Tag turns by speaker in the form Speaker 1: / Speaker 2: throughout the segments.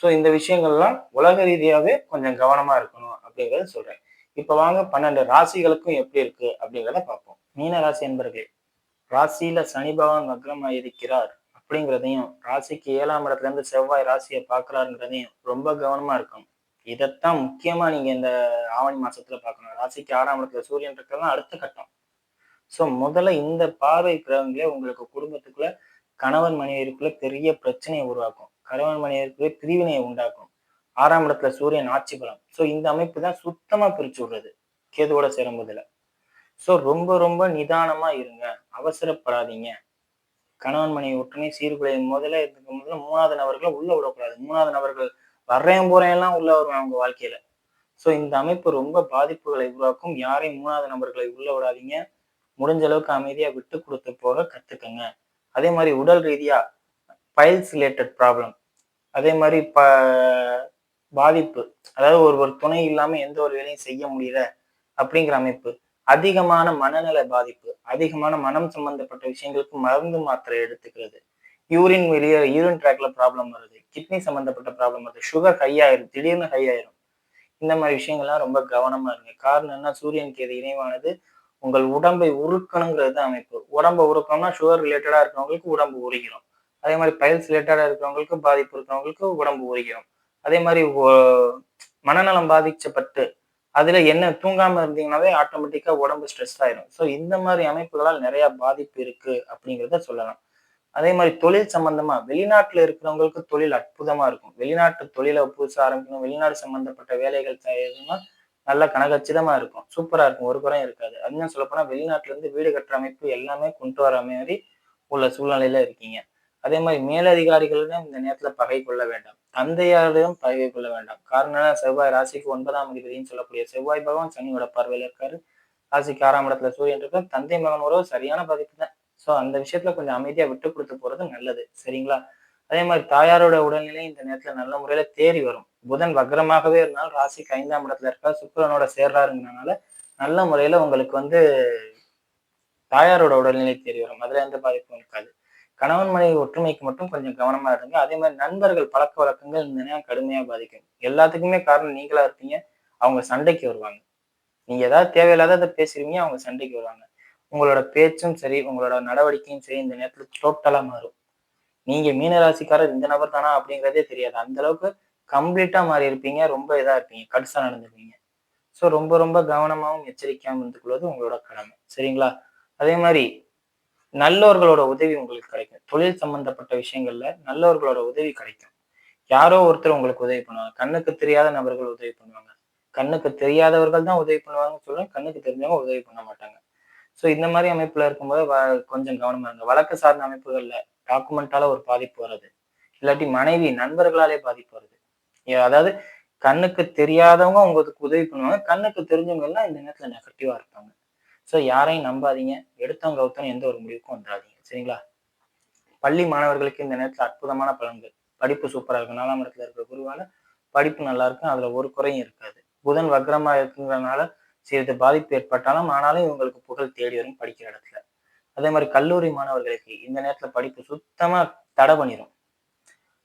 Speaker 1: So இந்த விஷயங்கள்லாம் உலக ரீதியாகவே கொஞ்சம் கவனமா இருக்கணும் அப்படிங்கிறத சொல்றேன். இப்போ வாங்க பன்னெண்டு ராசிகளுக்கும் எப்படி இருக்கு அப்படிங்கிறத பார்ப்போம். மீன ராசி என்பர்களே ராசியில சனி பகவான் வக்ரமாக இருக்கிறார் அப்படிங்கிறதையும் ராசிக்கு ஏழாம் இடத்துல இருந்து செவ்வாய் ராசியை பார்க்கறாருங்கிறதையும் ரொம்ப கவனமா இருக்கும் இதைத்தான் முக்கியமா நீங்க இந்த ஆவணி மாசத்துல பார்க்கணும். ராசிக்கு ஆறாம் இடத்துல சூரியன் இருக்கிறதா அடுத்த கட்டம். ஸோ முதல்ல இந்த பார்வை கிரகங்களே உங்களுக்கு குடும்பத்துக்குள்ள கணவன் மனைவிக்குள்ள பெரிய பிரச்சனையை உருவாக்கும். கணவன் மனைவிக்குள்ள பிரிவினையை உண்டாக்கும். ஆறாம் இடத்துல சூரியன் ஆட்சி பலம். ஸோ இந்த அமைப்பு தான் சுத்தமா பிரிச்சு விடுறது. கேதுவோட சேரும் ஸோ ரொம்ப ரொம்ப நிதானமா இருங்க. அவசரப்படாதீங்க. கணவன் மனைவி ஒற்றுமை சீர்குலையும் முதல்ல இருக்க முதல்ல மூணாவது நபர்களை உள்ள விடக்கூடாது. மூணாவது நபர்கள் வர்றேன் போறேன் எல்லாம் உள்ள வருவாங்க அவங்க வாழ்க்கையில. ஸோ இந்த அமைப்பு ரொம்ப பாதிப்புகளை உருவாக்கும். யாரையும் மூணாவது நபர்களை உள்ள விடாதீங்க. முடிஞ்ச அளவுக்கு அமைதியா விட்டு கொடுத்து போக கத்துக்கங்க. அதே மாதிரி உடல் ரீதியா பைல்ஸ் ரிலேட்டட் ப்ராப்ளம். அதே மாதிரி ப பாதிப்பு அதாவது ஒரு ஒரு துணை இல்லாமல் எந்த ஒரு வேலையும் செய்ய முடியல அப்படிங்கிற அமைப்பு அதிகமான மனநல பாதிப்பு அதிகமான மனம் சம்பந்தப்பட்ட விஷயங்களுக்கு மருந்து மாத்திரை எடுத்துக்கிறது யூரின் வெளியே யூரின் ட்ராக்ல ப்ராப்ளம் வருது கிட்னி சம்பந்தப்பட்ட ப்ராப்ளம் வருது சுகர் ஹை ஆயிரும் திடீர்னு ஹை ஆயிரும். இந்த மாதிரி விஷயங்கள்லாம் ரொம்ப கவனமா இருங்க. காரணம் என்ன? சூரியன் கேது இணைவானது உங்கள் உடம்பை உருக்கணுங்கிறது அமைப்பு. உடம்பை உருக்கணும்னா சுகர் ரிலேட்டடா இருக்கிறவங்களுக்கு உடம்பு உருகிடும் அதே மாதிரி பயல்ஸ் ரிலேட்டடாக இருக்கிறவங்களுக்கு பாதிப்பு இருக்கிறவங்களுக்கு உடம்பு உரிக்கும் அதே மாதிரி மனநலம் பாதிக்கப்பட்டு அதில் என்ன தூங்காமல் இருந்தீங்கன்னாவே ஆட்டோமேட்டிக்காக உடம்பு ஸ்ட்ரெஸ் ஆயிடும் ஸோ இந்த மாதிரி அமைப்புகளால் நிறையா பாதிப்பு இருக்குது அப்படிங்கிறத சொல்லலாம். அதே மாதிரி தொழில் சம்பந்தமா வெளிநாட்டுல இருக்கிறவங்களுக்கு தொழில் அற்புதமா இருக்கும். வெளிநாட்டு தொழிலை புதுசா ஆரம்பிக்கணும். வெளிநாடு சம்பந்தப்பட்ட வேலைகள் செய்யணும்னா நல்ல கனகச்சிதமா இருக்கும். சூப்பரா இருக்கும். ஒரு குறையும் இருக்காது. அதுதான் சொல்லப்போனா வெளிநாட்டுல இருந்து வீடு கட்டுற அமைப்பு எல்லாமே கொண்டு வர மாதிரி உள்ள சூழ்நிலையில இருக்கீங்க. அதே மாதிரி மேலதிகாரிகளிடம் இந்த நேரத்துல பகை கொள்ள வேண்டாம். தந்தையாரிடம் பகை கொள்ள வேண்டாம். காரணம் செவ்வாய் ராசிக்கு ஒன்பதாம் அதிபதினு சொல்லக்கூடிய செவ்வாய் பகவான் சனியோட பார்வையில இருக்காரு. ராசிக்கு ஆறாம் இடத்துல சூரியன் இருக்க தந்தை மகன் உறவு சரியான பாதிப்பு தான். ஸோ அந்த விஷயத்துல கொஞ்சம் அமைதியா விட்டு கொடுத்து போறது நல்லது. சரிங்களா? அதே மாதிரி தாயாரோட உடல்நிலை இந்த நேரத்துல நல்ல முறையில தேறி வரும். புதன் வக்ரமாகவே இருந்தாலும் ராசிக்கு ஐந்தாம் இடத்துல இருக்கா சுக்கரனோட சேர்றாருங்கிறனால நல்ல முறையில உங்களுக்கு வந்து தாயாரோட உடல்நிலை தேறி வரும். அதுல எந்த பாதிப்பும் இருக்காது. கணவன் மனைவி ஒற்றுமைக்கு மட்டும் கொஞ்சம் கவனமா இருங்க. அதே மாதிரி நண்பர்கள் பழக்க வழக்கங்கள் இந்த நேரம் கடுமையா பாதிக்கும். எல்லாத்துக்குமே காரணம் நீங்களா இருப்பீங்க. அவங்க சண்டைக்கு வருவாங்க. நீங்க ஏதாவது தேவையில்லாத பேசுறீங்க அவங்க சண்டைக்கு வருவாங்க. உங்களோட பேச்சும் சரி உங்களோட நடவடிக்கையும் சரி இந்த நேரத்துல டோட்டலா மாறும். நீங்க மீனராசிக்காரர் இந்த நபர் தானா அப்படிங்கிறதே தெரியாது. அந்த அளவுக்கு கம்ப்ளீட்டா மாறி இருப்பீங்க ரொம்ப இதா இருப்பீங்க கடுசா நடந்துருப்பீங்க ஸோ ரொம்ப ரொம்ப கவனமாகவும் எச்சரிக்கையாகவும் இருந்துக்கொள்வது உங்களோட கடமை. சரிங்களா? அதே மாதிரி நல்லவர்களோட உதவி உங்களுக்கு கிடைக்கும். தொழில் சம்பந்தப்பட்ட விஷயங்கள்ல நல்லவர்களோட உதவி கிடைக்கும். யாரோ ஒருத்தர் உங்களுக்கு உதவி பண்ணுவாங்க. கண்ணுக்கு தெரியாத நபர்கள் உதவி பண்ணுவாங்க. கண்ணுக்கு தெரியாதவர்கள் தான் உதவி பண்ணுவாங்கன்னு சொல்றேன். கண்ணுக்கு தெரிஞ்சவங்க உதவி பண்ண மாட்டாங்க. ஸோ இந்த மாதிரி அமைப்புல இருக்கும்போது கொஞ்சம் கவனமா இருங்க. வழக்கு சார்ந்த அமைப்புகள்ல டாக்குமெண்டால ஒரு பாதிப்பு வருது. இல்லாட்டி மனைவி நண்பர்களாலே பாதிப்பு வருது. அதாவது கண்ணுக்கு தெரியாதவங்க உங்களுக்கு உதவி பண்ணுவாங்க. கண்ணுக்கு தெரிஞ்சவங்க எல்லாம் இந்த நேரத்துல நெகட்டிவா இருப்பாங்க. ஸோ யாரையும் நம்பாதீங்க. எடுத்தவங்க கவுத்தவங்க எந்த ஒரு முடிவுக்கும் வந்துடாதீங்க சரிங்களா? பள்ளி மாணவர்களுக்கு இந்த நேரத்துல அற்புதமான பலன்கள். படிப்பு சூப்பரா இருக்கும் நாலாம் இடத்துல இருக்கிற குருவால படிப்பு நல்லா இருக்கும். அதுல ஒரு குறையும் இருக்காது. புதன் வக்ரமா இருக்குங்கிறதுனால சிறிது பாதிப்பு ஏற்பட்டாலும் ஆனாலும் இவங்களுக்கு புகழ் தேடி வரும் படிக்கிற இடத்துல. அதே மாதிரி கல்லூரி மாணவர்களுக்கு இந்த நேரத்துல படிப்பு சுத்தமா தடை பண்ணிடும்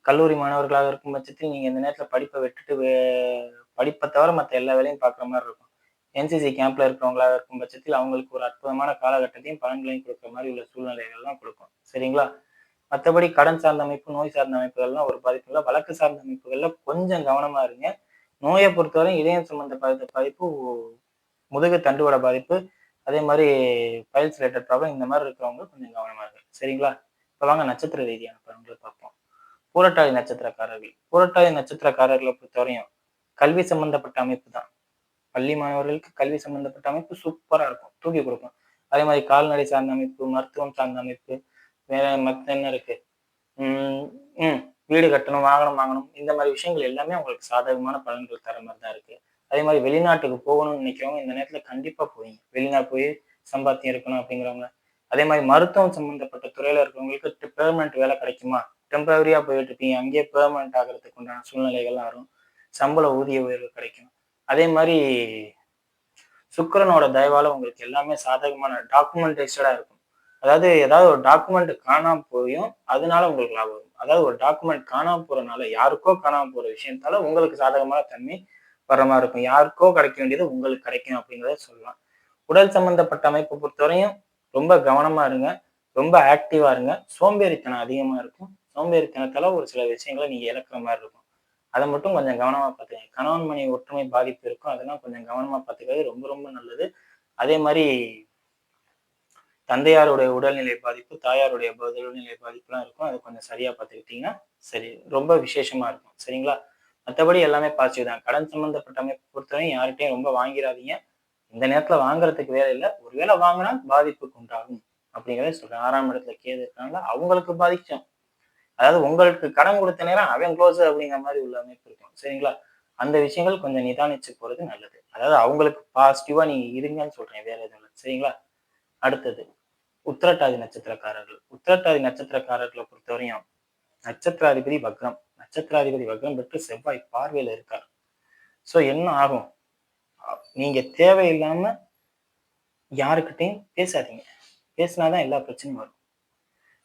Speaker 1: கல்லூரி மாணவர்களாக இருக்கும் பட்சத்தில் நீங்க இந்த நேரத்துல படிப்பை விட்டுட்டு படிப்பை தவிர மற்ற எல்லா வேலையும் பார்க்குற மாதிரி இருக்கும். என்சிசி கேம்ப்ல இருக்கிறவங்களாக இருக்கும் பட்சத்தில் அவங்களுக்கு ஒரு அற்புதமான காலகட்டத்தையும் பலன்களையும் கொடுக்குற மாதிரி உள்ள சூழ்நிலைகள்லாம் கொடுக்கும். சரிங்களா? மற்றபடி கடன் சார்ந்த அமைப்பு நோய் சார்ந்த அமைப்புகள்லாம் ஒரு பாதிப்பு இல்லை வழக்கு சார்ந்த அமைப்புகள்ல கொஞ்சம் கவனமா இருங்க. நோயை பொறுத்தவரை இதயம் சம்பந்த பாதிப்பு முதுகு தண்டுவட பாதிப்பு அதே மாதிரி பைல்ஸ் ரிலேட்டட் ப்ராப்ளம் இந்த மாதிரி இருக்கிறவங்க கொஞ்சம் கவனமா இருக்கு சரிங்களா? இப்போ வாங்க நட்சத்திர ரீதியான பலன்களை பார்ப்போம். பூரட்டாதி நட்சத்திரக்காரர்கள். பூரட்டாதி நட்சத்திரக்காரர்களை பொறுத்தவரையும் கல்வி சம்பந்தப்பட்ட அமைப்பு தான். பள்ளி மாணவர்களுக்கு கல்வி சம்பந்தப்பட்ட அமைப்பு சூப்பராக இருக்கும். தூக்கி கொடுக்கும். அதே மாதிரி கால்நடை சார்ந்த அமைப்பு மருத்துவம் சார்ந்த அமைப்பு வேற மத்த என்ன இருக்கு? உம் வீடு கட்டணும் வாகனம் வாங்கணும் இந்த மாதிரி விஷயங்கள் எல்லாமே உங்களுக்கு சாதகமான பலன்கள் தர மாதிரி தான் இருக்கு. அதே மாதிரி வெளிநாட்டுக்கு போகணும்னு நினைக்கிறவங்க இந்த நேரத்துல கண்டிப்பா போவீங்க. வெளிநாட்டு போய் சம்பாத்தியம் இருக்கணும் அப்படிங்கிறவங்க. அதே மாதிரி மருத்துவம் சம்பந்தப்பட்ட துறையில இருக்கிறவங்களுக்கு பெர்மனன்ட் வேலை கிடைக்குமா? டெம்பரவரியா போயிட்டு இருப்பீங்க அங்கேயே பெர்மனன்ட் ஆகிறதுக்கு உண்டான சூழ்நிலைகள்லாம் வரும். சம்பள ஊதிய உயர்வு கிடைக்கும். அதே மாதிரி சுக்கரனோட தயவால உங்களுக்கு எல்லாமே சாதகமான டாக்குமெண்டேஷடா இருக்கும். அதாவது ஏதாவது ஒரு டாக்குமெண்ட் காணாம போயும் அதனால உங்களுக்கு லாபம் வரும். அதாவது ஒரு டாக்குமெண்ட் காணாம போறதுனால யாருக்கோ காணாம போற விஷயத்தால உங்களுக்கு சாதகமான தன்மை வர மாதிரி இருக்கும். யாருக்கோ கிடைக்க வேண்டியது உங்களுக்கு கிடைக்கும் அப்படிங்கிறத சொல்லலாம். உடல் சம்பந்தப்பட்ட அமைப்பை பொறுத்தவரையும் ரொம்ப கவனமா இருங்க. ரொம்ப ஆக்டிவா இருங்க. சோம்பேறித்தனம் அதிகமா இருக்கும். சோம்பேறித்தனத்தால ஒரு சில விஷயங்களை நீங்க இழக்கிற மாதிரி இருக்கும். அதை மட்டும் கொஞ்சம் கவனமா பார்த்துக்கங்க. கணவன் மனை ஒற்றுமை பாதிப்பு இருக்கும். அதெல்லாம் கொஞ்சம் கவனமா பார்த்துக்கிறது ரொம்ப ரொம்ப நல்லது. அதே மாதிரி தந்தையாருடைய உடல்நிலை பாதிப்பு தாயாருடைய உடல்நிலை பாதிப்புலாம் இருக்கும். அதை கொஞ்சம் சரியா பார்த்துக்கிட்டீங்கன்னா சரி ரொம்ப விசேஷமா இருக்கும். சரிங்களா? மற்றபடி எல்லாமே பாசிட்டிவ் தான். கடன் சம்பந்தப்பட்ட அமைப்பு பொறுத்தவரையும் யார்கிட்டையும் ரொம்ப வாங்கிடாதீங்க இந்த நேரத்துல வாங்குறதுக்கு வேலை இல்லை. ஒருவேளை வாங்கினா பாதிப்புக்கு உண்டாகும் அப்படிங்கிறத சொல்றேன். ஆறாம் இடத்துல கேது இருக்காங்களா? அவங்களுக்கு பாதிக்கும். அதாவது உங்களுக்கு கடன் கொடுத்த நேரம் அவன் க்ளோஸ் அப்படிங்கிற மாதிரி உள்ள அமைப்பு இருக்கும். சரிங்களா? அந்த விஷயங்கள் கொஞ்சம் நிதானிச்சு போறது நல்லது. அதாவது அவங்களுக்கு பாசிட்டிவா நீங்க இருங்கன்னு சொல்றேன் வேற எதுவும் இல்லை. சரிங்களா? அடுத்தது உத்திரட்டாதி நட்சத்திரக்காரர்கள். உத்திரட்டாதி நட்சத்திரக்காரர்களை பொறுத்தவரையும் நட்சத்திராதிபதி வக்ரம். நட்சத்திராதிபதி வக்ரம் பெற்று செவ்வாய் பார்வையில் இருக்கார். ஸோ என்ன ஆகும்? நீங்க தேவையில்லாம யாருக்கிட்டையும் பேசாதீங்க. பேசினாதான் எல்லா பிரச்சனையும் வரும்.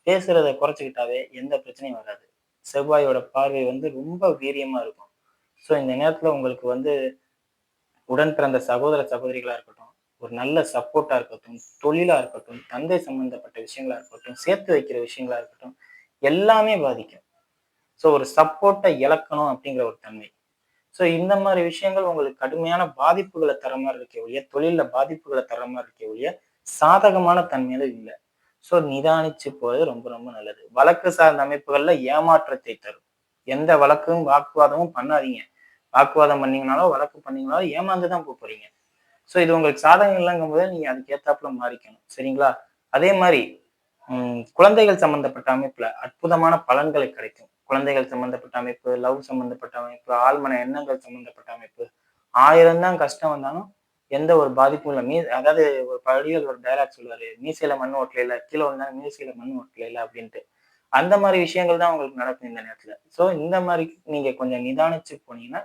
Speaker 1: பேசுறத குறைச்சிக்கிட்டாவே எந்த பிரச்சனையும் வராது. செவ்வாயோட பார்வை வந்து ரொம்ப வீரியமா இருக்கும். ஸோ இந்த நேரத்துல உங்களுக்கு வந்து உடன் பிறந்த சகோதர சகோதரிகளா இருக்கட்டும் ஒரு நல்ல சப்போர்ட்டா இருக்கட்டும் தொழிலா இருக்கட்டும் தந்தை சம்பந்தப்பட்ட விஷயங்களா இருக்கட்டும் சேர்த்து வைக்கிற விஷயங்களா இருக்கட்டும் எல்லாமே பாதிக்கும். ஸோ ஒரு சப்போர்ட்டை இழக்கணும் அப்படிங்கிற ஒரு தன்மை. ஸோ இந்த மாதிரி விஷயங்கள் உங்களுக்கு கடுமையான பாதிப்புகளை தர மாதிரி இருக்க ஒழிய தொழில பாதிப்புகளை தர மாதிரி இருக்க ஒழிய சாதகமான தன்மையில இல்லை. ஸோ நிதானிச்சு போவது ரொம்ப ரொம்ப நல்லது. வழக்கு சார்ந்த அமைப்புகள்ல ஏமாற்றத்தை தரும். எந்த வழக்கும் வாக்குவாதமும் பண்ணாதீங்க. வாக்குவாதம் பண்ணீங்கனாலோ வழக்கு பண்ணீங்கனாலோ ஏமாந்து தான் போறீங்க. ஸோ இது உங்களுக்கு சாதகம் இல்லைங்கும் போது நீங்க அதுக்கு ஏத்தாப்புல மாறிக்கணும். சரிங்களா? அதே மாதிரி குழந்தைகள் சம்பந்தப்பட்ட அமைப்புல அற்புதமான பலன்களை கிடைக்கும். குழந்தைகள் சம்பந்தப்பட்ட அமைப்பு லவ் சம்பந்தப்பட்ட அமைப்பு ஆழ்மன எண்ணங்கள் சம்பந்தப்பட்ட அமைப்பு. ஆயிரம் தான் கஷ்டம் வந்தாலும் எந்த ஒரு பாதிப்பும் இல்லை. மீ அதாவது ஒரு படிகள் ஒரு டைலாக் சொல்லுவாரு மீசையில மண் ஓட்டல இல்லை கீழே வந்தாலும் மீசையில மண் ஓட்டல இல்லை அப்படின்ட்டு. அந்த மாதிரி விஷயங்கள் தான் உங்களுக்கு நடக்கும் இந்த நேரத்துல. ஸோ இந்த மாதிரி நீங்க கொஞ்சம் நிதானிச்சு போனீங்கன்னா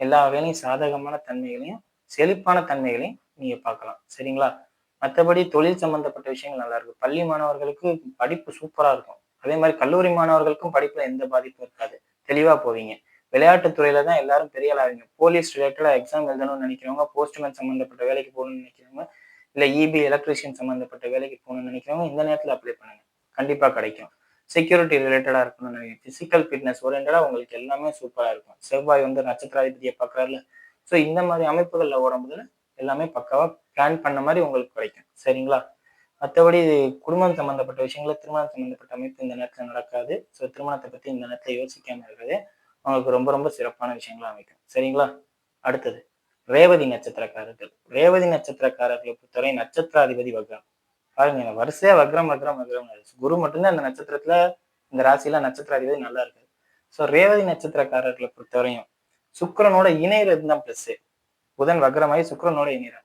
Speaker 1: எல்லா வேலையும் சாதகமான தன்மைகளையும் செழிப்பான தன்மைகளையும் நீங்க பார்க்கலாம். சரிங்களா? மற்றபடி தொழில் சம்பந்தப்பட்ட விஷயங்கள் நல்லா இருக்கும். பள்ளி மாணவர்களுக்கு படிப்பு சூப்பரா இருக்கும். அதே மாதிரி கல்லூரி மாணவர்களுக்கும் படிப்புல எந்த பாதிப்பும் இருக்காது. தெளிவா போவீங்க. விளையாட்டு துறையில தான் எல்லாரும் பெரிய ஆளாவீங்க போலீஸ் ரிலேட்டடா எக்ஸாம் எழுதணும்னு நினைக்கிறவங்க போஸ்ட்மேன் சம்பந்தப்பட்ட வேலைக்கு போகணும்னு நினைக்கிறவங்க இல்லை இபி எலக்ட்ரிஷியன் சம்மந்தப்பட்ட வேலைக்கு போகணும்னு நினைக்கிறவங்க இந்த நேரத்தில் அப்ளை பண்ணுங்க. கண்டிப்பாக கிடைக்கும். செக்யூரிட்டி ரிலேட்டடாக இருக்கணும்னு நினைக்கிறேன். ஃபிசிக்கல் ஃபிட்னஸ் ஓரியன்டாக உங்களுக்கு எல்லாமே சூப்பராக இருக்கும். செவ்வாய் வந்து நட்சத்திராதிபதியை பார்க்குறாருல ஸோ இந்த மாதிரி அமைப்புகளில் ஓடும்போது எல்லாமே பக்காவாக பிளான் பண்ண மாதிரி உங்களுக்கு கிடைக்கும். சரிங்களா? மற்றபடி குடும்பம் சம்மந்தப்பட்ட விஷயங்கள திருமணம் சம்மந்தப்பட்ட அமைப்பு இந்த நேரத்தில் நடக்காது. ஸோ திருமணத்தை பற்றி இந்த நேரத்தில் யோசிக்காமல் இருக்கிறது உங்களுக்கு ரொம்ப ரொம்ப சிறப்பான விஷயங்களா அமைக்கும். சரிங்களா? அடுத்தது ரேவதி நட்சத்திரக்காரர்கள். ரேவதி நட்சத்திரக்காரர்களை பொறுத்தவரை நட்சத்திராதிபதி வகம் பாருங்க வரிசையா வக்ரம் வக்ரம் வக்ரம். குரு மட்டும்தான் இந்த நட்சத்திரத்துல இந்த ராசியில நட்சத்திராதிபதி நல்லா இருக்கு ஸோ ரேவதி நட்சத்திரக்காரர்களை பொறுத்தவரையும் சுக்கரனோட இணையிறது தான் பிளஸ் புதன் வக்ரமாயி சுக்கரனோட இணையிற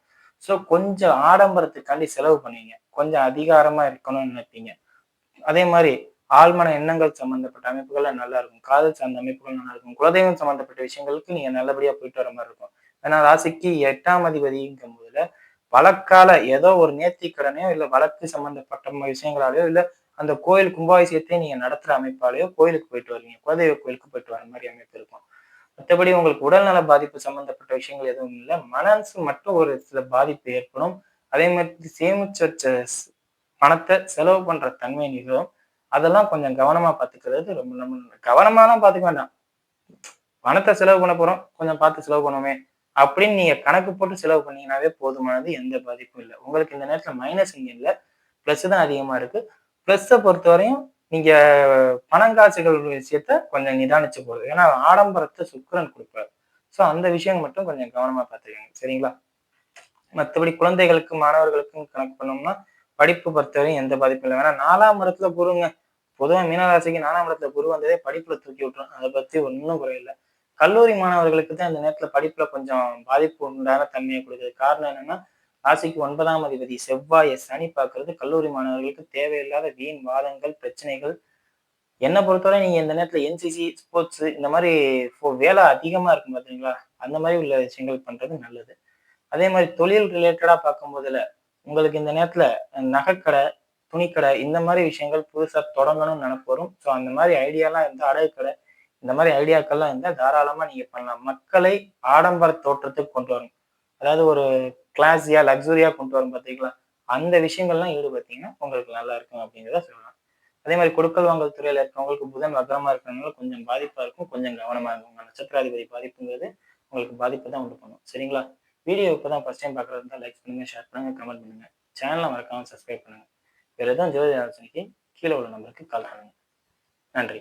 Speaker 1: ஸோ கொஞ்சம் ஆடம்பரத்துக்காண்டி செலவு பண்ணுவீங்க. கொஞ்சம் அதிகாரமா இருக்கணும்னு நினைப்பீங்க. அதே மாதிரி ஆழ்மன எண்ணங்கள் சம்பந்தப்பட்ட அமைப்புகள் நல்லா இருக்கும். காதல் சார்ந்த அமைப்புகள் நல்லா இருக்கும். குலதெய்வம் சம்பந்தப்பட்ட விஷயங்களுக்கு நீங்க நல்லபடியா போயிட்டு வர மாதிரி இருக்கும். ஏன்னா ராசிக்கு எட்டாம் அதிபதிங்கும் போதுல வழக்கால ஏதோ ஒரு நேர்த்திக்கடனையோ இல்லை வழக்கு சம்பந்தப்பட்ட விஷயங்களாலேயோ இல்லை அந்த கோயில் கும்பாபிஷேகத்தை நீங்க நடத்துற அமைப்பாலேயோ கோயிலுக்கு போயிட்டு வருவீங்க குலதெய்வ கோயிலுக்கு போயிட்டு வர மாதிரி அமைப்பு இருக்கும். மற்றபடி உங்களுக்கு உடல்நல பாதிப்பு சம்பந்தப்பட்ட விஷயங்கள் எதுவும் இல்லை. மனசு மட்டும் ஒரு சில பாதிப்பு ஏற்படும். அதே மாதிரி சேமிச்ச வச்ச பணத்தை செலவு பண்ற தன்மை நிகழும். அதெல்லாம் கொஞ்சம் கவனமா பாத்துக்கிறது ரொம்ப நம்ம கவனமாலாம் பாத்துக்க வேண்டாம். பணத்தை செலவு பண்ண போறோம். கொஞ்சம் பார்த்து செலவு பண்ணுவோமே. அப்படின்னு நீங்க கணக்கு போட்டு செலவு பண்ணீங்கன்னாவே போதுமானது எந்த பாதிப்பும் இல்லை. உங்களுக்கு இந்த நேரத்துல மைனஸ் இங்க இல்லை. பிளஸ் தான் அதிகமா இருக்கு. பிளஸ்ஸை பொறுத்தவரையும் நீங்க பணங்காசுகள் விஷயத்த கொஞ்சம் நிதானிச்சு போகுது ஏன்னா ஆடம்பரத்தை சுக்கரன் கொடுப்பாரு. ஸோ அந்த விஷயம் மட்டும் கொஞ்சம் கவனமா பார்த்துக்கோங்க. சரிங்களா? மற்றபடி குழந்தைகளுக்கு மாணவர்களுக்கும் கணக்கு பண்ணோம்னா படிப்பு பொறுத்தவரையும் எந்த பாதிப்பும் இல்லை. வேணா நாலாம் இடத்துல குருங்க. பொதுவாக மீனராசிக்கு நாலாம் இடத்துல குரு வந்ததே படிப்புல தூக்கி விட்டுரும். அதை பத்தி ஒன்றும் குறையில்லை. கல்லூரி மாணவர்களுக்கு தான் இந்த நேரத்தில் படிப்பில் கொஞ்சம் பாதிப்பு உண்டான தன்மையை கொடுக்குது. காரணம் என்னன்னா ராசிக்கு ஒன்பதாம் அதிபதி செவ்வாயை சனி பார்க்கறது கல்லூரி மாணவர்களுக்கு தேவையில்லாத வீண் வாதங்கள் பிரச்சனைகள். என்னை பொறுத்தவரை நீங்கள் இந்த நேரத்தில் என்சிசி ஸ்போர்ட்ஸ் இந்த மாதிரி வேலை அதிகமாக இருக்கும் பார்த்தீங்களா அந்த மாதிரி உள்ள விஷயங்கள் பண்ணுறது நல்லது. அதே மாதிரி தொழில் ரிலேட்டடாக பார்க்கும்போதில் உங்களுக்கு இந்த நேரத்தில் நகைக்கடை துணிக்கடை இந்த மாதிரி விஷயங்கள் புதுசாக தொடங்கணும்னு நினைப்பு ஸோ அந்த மாதிரி ஐடியாலாம் இருந்தால் அடகு கடை இந்த மாதிரி ஐடியாக்கள்லாம் இருந்தால் தாராளமாக நீங்கள் பண்ணலாம். மக்களை ஆடம்பர தோற்றத்துக்கு கொண்டு வரணும். அதாவது ஒரு கிளாஸியாக லக்ஸுரியாக கொண்டு வரும் பார்த்தீங்களா அந்த விஷயங்கள்லாம் ஈடுபட்டீங்கன்னா உங்களுக்கு நல்லா இருக்கும் அப்படிங்கிறத சொல்லலாம். அதே மாதிரி கொடுக்கல் வாங்கல் துறையில் இருக்கிறவங்களுக்கு புதன் வக்கரமா இருக்கிறவங்களும் கொஞ்சம் பாதிப்பாக இருக்கும். கொஞ்சம் கவனமாக இருக்கும். உங்கள் நட்சத்திராதிபதி பாதிப்புங்கிறது உங்களுக்கு பாதிப்பு தான் உண்டு பண்ணும். சரிங்களா? வீடியோ இப்போதான் ஃபஸ்ட் டைம் பார்க்குறது இருந்தால் லைக் பண்ணுங்கள் ஷேர் பண்ணுங்கள் கமெண்ட் பண்ணுங்க. சேனலை மறக்காமல் சப்ஸ்கிரைப் பண்ணுங்கள் வேறு எதுவும் ஜோதி ஆலோசனைக்கு கீழே உள்ள நம்பருக்கு கால் பண்ணுங்கள் நன்றி.